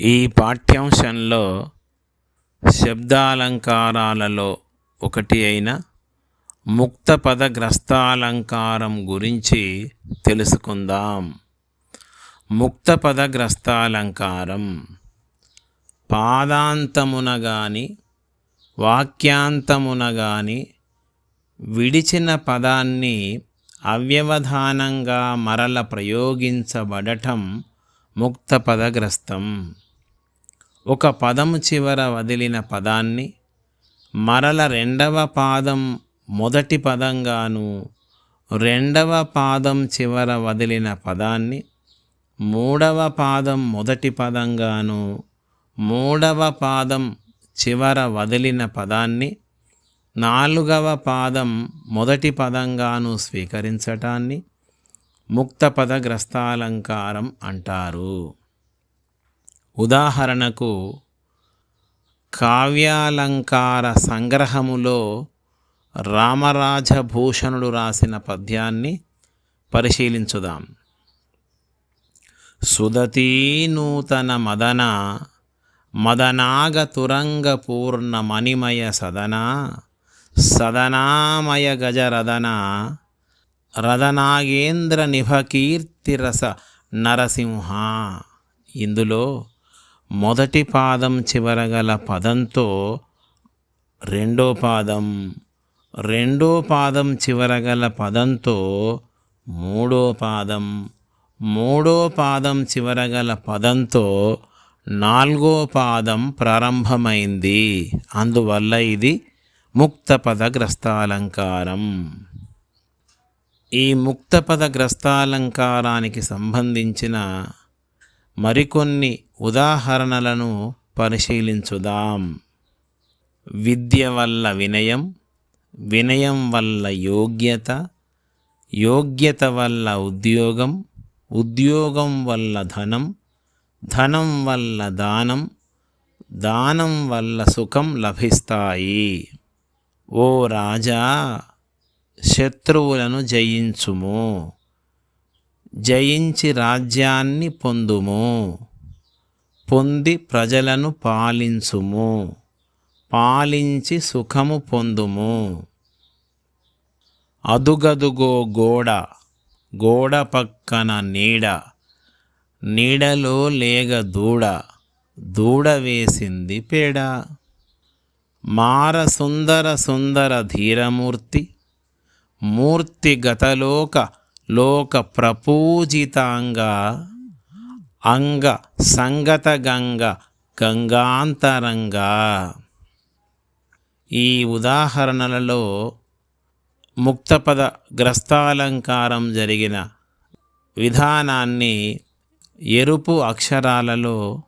ఈ పాఠ్యాంశంలో శబ్దాలంకారాలలో ఒకటి అయిన ముక్త గ్రస్తాలంకారం గురించి తెలుసుకుందాం. ముక్తపద గ్రస్తాలంకారం పాదాంతమున గాని వాక్యాంతమున గాని విడిచిన పదాన్ని అవ్యవధానంగా మరల ప్రయోగించబడటం ముక్తపదగ్రస్తం. ఒక పదము చివర వదిలిన పదాన్ని మరల రెండవ పాదం మొదటి పదంగాను రెండవ పాదం చివర వదిలిన పదాన్ని మూడవ పాదం మొదటి పదంగాను మూడవ పాదం చివర వదిలిన పదాన్ని నాలుగవ పాదం మొదటి పదంగాను స్వీకరించటాన్ని ముక్త పదగ్రస్తాలంకారం అంటారు. ఉదాహరణకు కావ్యాలంకార సంగ్రహములో రామరాజభూషణుడు రాసిన పద్యాన్ని పరిశీలించుదాం. సుదతీ నూతన మదన మదనాగ తురంగ పూర్ణ మణిమయ సదన సదనామయ గజరదన రదనాగేంద్ర నిభకీర్తిరస నరసింహ. ఇందులో మొదటి పాదం చివరగల పదంతో రెండో పాదం రెండో పాదం చివరగల పదంతో మూడో పాదం మూడో పాదం చివరగల పదంతో నాలుగో పాదం ప్రారంభమైంది. అందువల్ల ఇది ముక్తపద పదగ్రస్తాలంకారం ఈ ముక్తపద పదగ్రస్తాలంకారానికి సంబంధించిన మరికొన్ని ఉదాహరణలను పరిశీలించుదాం. విద్య వల్ల వినయం వినయం వల్ల యోగ్యత యోగ్యత వల్ల ఉద్యోగం ఉద్యోగం వల్ల ధనం ధనం వల్ల దానం దానం వల్ల సుఖం లభిస్తాయి. ఓ రాజా శత్రువులను జయించుము. జయించి రాజ్యాన్ని పొందుము. పొంది ప్రజలను పాలించుము. పాలించి సుఖము పొందుము. అదుగదుగో గోడ గోడ పక్కన నీడ నీడలో లేగ దూడ దూడ వేసింది పేడ. మార సుందర సుందర ధీరమూర్తి మూర్తి గతలోక లోక ప్రపూజితాంగ అంగ సంగత గంగ గంగాంతరంగా. ఈ ఉదాహరణలలో ముక్తపద గ్రస్తాలంకారం జరిగిన విధానాన్ని ఎరుపు అక్షరాలలో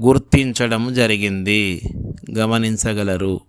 గుర్తించడం జరిగింది. గమనించగలరు.